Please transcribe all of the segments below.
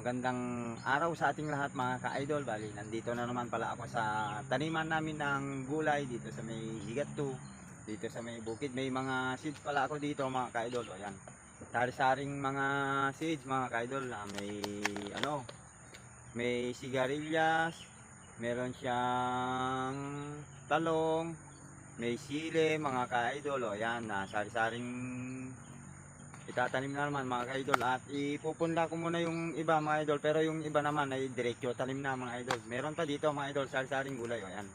Magandang araw sa ating lahat mga ka-idol. Bali, nandito na naman pala ako sa taniman namin ng gulay dito sa may Higat 2. Dito sa may bukid. May mga seeds pala ako dito mga ka-idol. O. Sari-saring mga seeds mga ka-idol. Ah, may ano, may sigarilyas, meron siyang talong, may sile mga ka-idol. O ah, sari-saring itatanim na naman mga ka-idol. At ipupunla ko muna yung iba mga idol. Pero yung iba naman ay diretso tanim na mga idol. Meron pa dito mga idol sari-saring gulay. O yan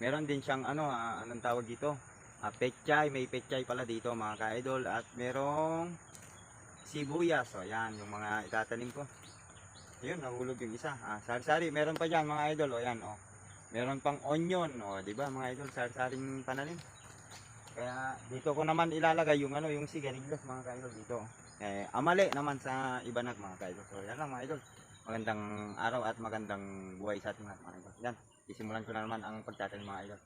meron din siyang ano ah, anong tawag dito? Ah, pechay. May pechay pala dito mga ka-idol. At merong sibuyas. O yan yung mga itatanim ko. Yun nahulog yung isa. Ah, sari-sari meron pa dyan mga idol. O yan o. Meron pang onion. O di ba mga idol? Sari-saring pananim kaya dito ko naman ilalagay yung ano yung sigarilyas mga kaidol dito. Eh amali naman sa iba nag mga kaidol. So yan lang mga idol. Magandang araw at magandang buhay sa ating lahat mga idol. Yan, isimulan ko na naman ang pagtatanim mga idol.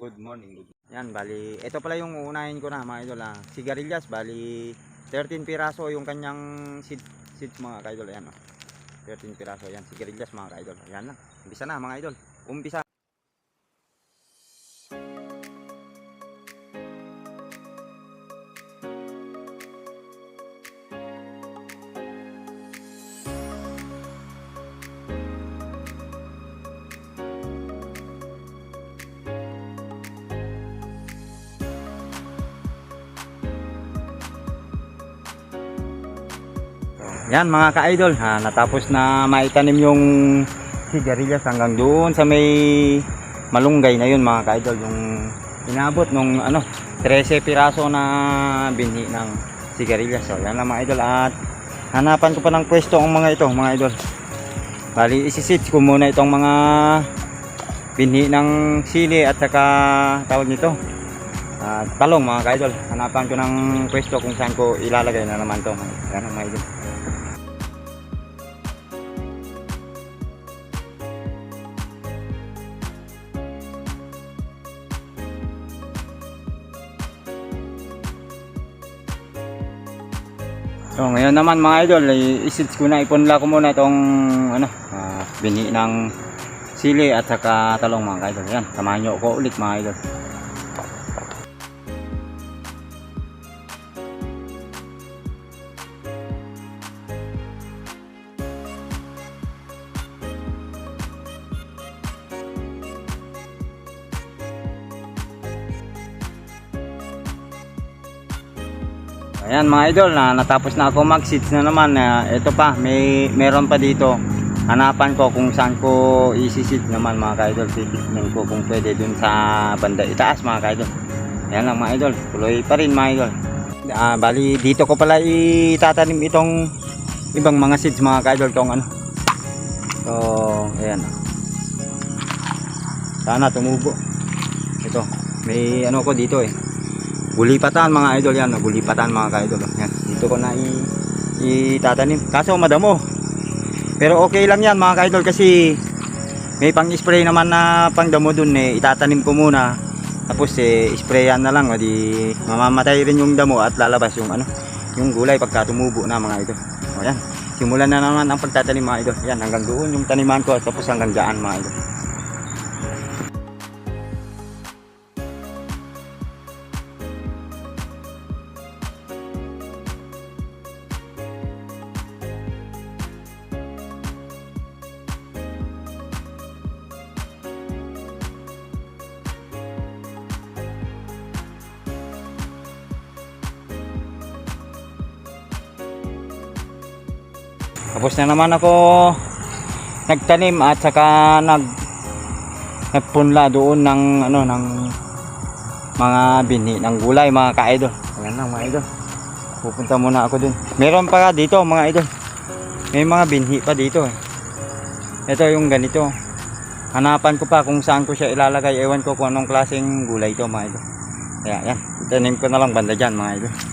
Good morning, good morning. Yan, bali, ito pala yung uunahin ko na mga idol ah. Sigarilyas, bali 13 piraso yung kanyang seed, seeds mga kaidol. Ayan oh. 13 piraso yan, sigarilyas mga kaidol. Yan lang. Umpisa na mga idol. Umpisa. Yan mga ka-idol, ha, natapos na maitanim yung sigarilyas hanggang doon sa may malunggay na yun mga ka-idol. Yung inabot nung ano, 13 piraso na binhi ng sigarilyas. So yan lang mga idol at hanapan ko pa ng pwesto ang mga ito mga idol. Bali isisits ko muna itong mga binhi ng sili at saka tawag nito. at talong mga ka-idol. Hanapan ko ng pwesto kung saan ko ilalagay na naman to. Yan mga idol. So ngayon naman mga idol, i-seeds ko na ipunla ko muna itong ano, ah, binhi ng sili at saka talong mga idol. Yan, samahan niyo ako ulit mga idol. Ayan mga idol, na natapos na ako mag-seeds na naman. na ito pa, may meron pa dito. Hanapan ko kung saan ko isi-seed naman mga ka-idol. Titignan ko kung pwede dun sa banda itaas mga ka-idol. Ayan lang mga idol, tuloy pa rin mga idol. Ah, bali dito ko pala itatanim itong ibang mga seeds mga ka-idol kung ano. So, ayan. Sana tumubo. Ito, may ano ko dito eh gulipatan mga idol yan gulipatan mga ka-idol. Yan dito ko na itatanim. Kaso madamo. Pero okay lang yan mga ka-idol kasi may pang spray naman na pang damo dun eh. Itatanim ko muna. Tapos eh sprayan na lang di mamamatay rin yung damo at lalabas yung ano yung gulay pagka tumubo na mga idol. O yan. Simulan na naman ang pagtatanim mga idol. Yan hanggang doon yung taniman ko tapos hanggang dyan mga idol Tapos na naman ako nagtanim at saka nag nagpunla doon ng ano ng mga binhi ng gulay mga ka-idol. Ayan lang mga idol. Pupunta muna ako dun. Meron pa dito mga idol. May mga binhi pa dito eh. Ito yung ganito. Hanapan ko pa kung saan ko siya ilalagay. Ewan ko kung anong klaseng gulay ito mga idol. Kaya yan. Tanim ko na lang banda dyan mga idol.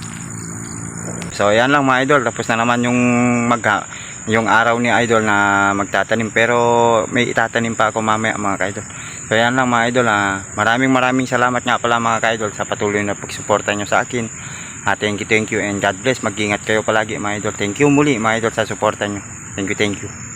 So ayan lang mga idol, tapos na naman yung magha yung araw ni idol na magtatanim pero may itatanim pa ako mamaya mga kaidol. So ayan lang mga idol, ah. maraming maraming salamat nga pala mga kaidol sa patuloy na pagsuporta nyo sa akin. Ah, thank you, thank you and God bless. Mag-ingat kayo palagi mga idol. Thank you muli mga idol sa suporta nyo. Thank you, thank you.